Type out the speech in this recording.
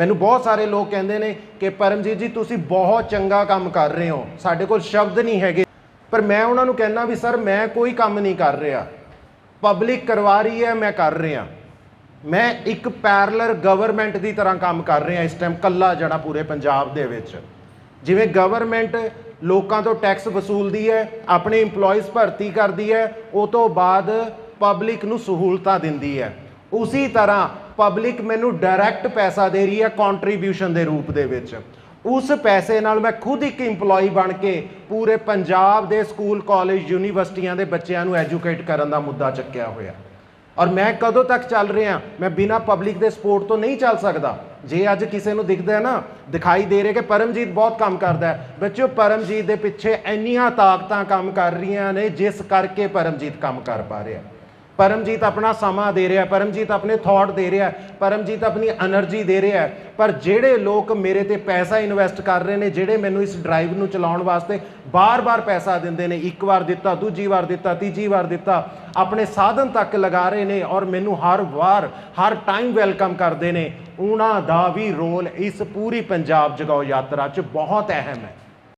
ਮੈਨੂੰ ਬਹੁਤ ਸਾਰੇ ਲੋਕ ਕਹਿੰਦੇ ਨੇ ਕਿ ਪਰਮਜੀਤ ਜੀ, ਤੁਸੀਂ ਬਹੁਤ ਚੰਗਾ ਕੰਮ ਕਰ ਰਹੇ ਹੋ। ਸਾਡੇ ਕੋਲ ਸ਼ਬਦ ਨਹੀਂ ਹੈਗੇ। ਪਰ ਮੈਂ ਉਹਨਾਂ ਨੂੰ ਕਹਿੰਦਾ ਵੀ, ਸਰ, ਮੈਂ ਕੋਈ ਕੰਮ ਨਹੀਂ ਕਰ ਰਿਹਾ। ਪਬਲਿਕ ਕਰਵਾ ਰਹੀ ਹੈ, ਮੈਂ ਕਰ ਰਿਹਾ। ਮੈਂ ਇੱਕ ਪੈਰਲਰ ਗਵਰਨਮੈਂਟ ਦੀ ਤਰ੍ਹਾਂ ਕੰਮ ਕਰ ਰਿਹਾ ਇਸ ਟਾਈਮ ਕੱਲਾ ਜਿਹੜਾ ਪੂਰੇ ਪੰਜਾਬ ਦੇ ਵਿੱਚ। ਜਿਵੇਂ ਗਵਰਨਮੈਂਟ ਲੋਕਾਂ ਤੋਂ ਟੈਕਸ ਵਸੂਲਦੀ ਹੈ, ਆਪਣੇ EMPLOYEES ਭਰਤੀ ਕਰਦੀ ਹੈ, ਉਹ ਤੋਂ ਬਾਅਦ ਪਬਲਿਕ ਨੂੰ ਸਹੂਲਤਾਂ ਦਿੰਦੀ ਹੈ। ਉਸੇ ਤਰ੍ਹਾਂ ਪਬਲਿਕ ਮੈਨੂੰ ਡਾਇਰੈਕਟ ਪੈਸਾ ਦੇ ਰਹੀ ਹੈ ਕੰਟਰੀਬਿਊਸ਼ਨ ਦੇ ਰੂਪ ਦੇ ਵਿੱਚ। ਉਸ ਪੈਸੇ ਨਾਲ ਮੈਂ ਖੁਦ ਇੱਕ EMPLOYEE ਬਣ ਕੇ ਪੂਰੇ ਪੰਜਾਬ ਦੇ ਸਕੂਲ ਕਾਲਜ ਯੂਨੀਵਰਸਿਟੀਆਂ ਦੇ ਬੱਚਿਆਂ ਨੂੰ ਐਜੂਕੇਟ ਕਰਨ ਦਾ ਮੁੱਦਾ ਚੱਕਿਆ ਹੋਇਆ। ਔਰ ਮੈਂ ਕਦੋਂ ਤੱਕ ਚੱਲ ਰਿਹਾ? ਮੈਂ ਬਿਨਾ ਪਬਲਿਕ ਦੇ ਸਪੋਰਟ ਤੋਂ ਨਹੀਂ ਚੱਲ ਸਕਦਾ। ਜੇ ਅੱਜ ਕਿਸੇ ਨੂੰ ਦਿਖਦਾ ਹੈ ਨਾ, ਦਿਖਾਈ ਦੇ ਰਿਹਾ ਕਿ ਪਰਮਜੀਤ ਬਹੁਤ ਕੰਮ ਕਰਦਾ ਹੈ। ਬੱਚਿਓ, ਪਰਮਜੀਤ ਦੇ ਪਿੱਛੇ ਇੰਨੀਆਂ ਤਾਕਤਾਂ ਕੰਮ ਕਰ ਰਹੀਆਂ ਨੇ ਜਿਸ ਕਰਕੇ ਪਰਮਜੀਤ ਕੰਮ ਕਰ ਪਾ ਰਿਹਾ। ਪਰਮਜੀਤ ਆਪਣਾ ਸਮਾਂ ਦੇ ਰਿਹਾ ਪਰਮਜੀਤ ਆਪਣੇ ਥਾਟ ਦੇ ਰਿਹਾ ਪਰਮਜੀਤ ਆਪਣੀ એનર્ਜੀ ਦੇ ਰਿਹਾ ਪਰ ਜਿਹੜੇ ਲੋਕ ਮੇਰੇ ਤੇ ਪੈਸਾ ਇਨਵੈਸਟ ਕਰ ਰਹੇ ਨੇ, ਜਿਹੜੇ ਮੈਨੂੰ ਇਸ ਡਰਾਈਵ ਨੂੰ ਚਲਾਉਣ ਵਾਸਤੇ ਬਾਰ-ਬਾਰ ਪੈਸਾ ਦਿੰਦੇ ਨੇ, ਇੱਕ ਵਾਰ ਦਿੱਤਾ, ਦੂਜੀ ਵਾਰ ਦਿੱਤਾ, ਤੀਜੀ ਵਾਰ ਦਿੱਤਾ, ਆਪਣੇ ਸਾਧਨ ਤੱਕ ਲਗਾ ਰਹੇ ਨੇ ਔਰ ਮੈਨੂੰ ਹਰ ਵਾਰ, ਹਰ ਟਾਈਮ ਵੈਲਕਮ ਕਰਦੇ ਨੇ, ਉਹਨਾਂ ਦਾ ਵੀ ਰੋਲ ਇਸ ਪੂਰੀ ਪੰਜਾਬ ਜਗਾਓ ਯਾਤਰਾ 'ਚ ਬਹੁਤ ਅਹਿਮ ਹੈ।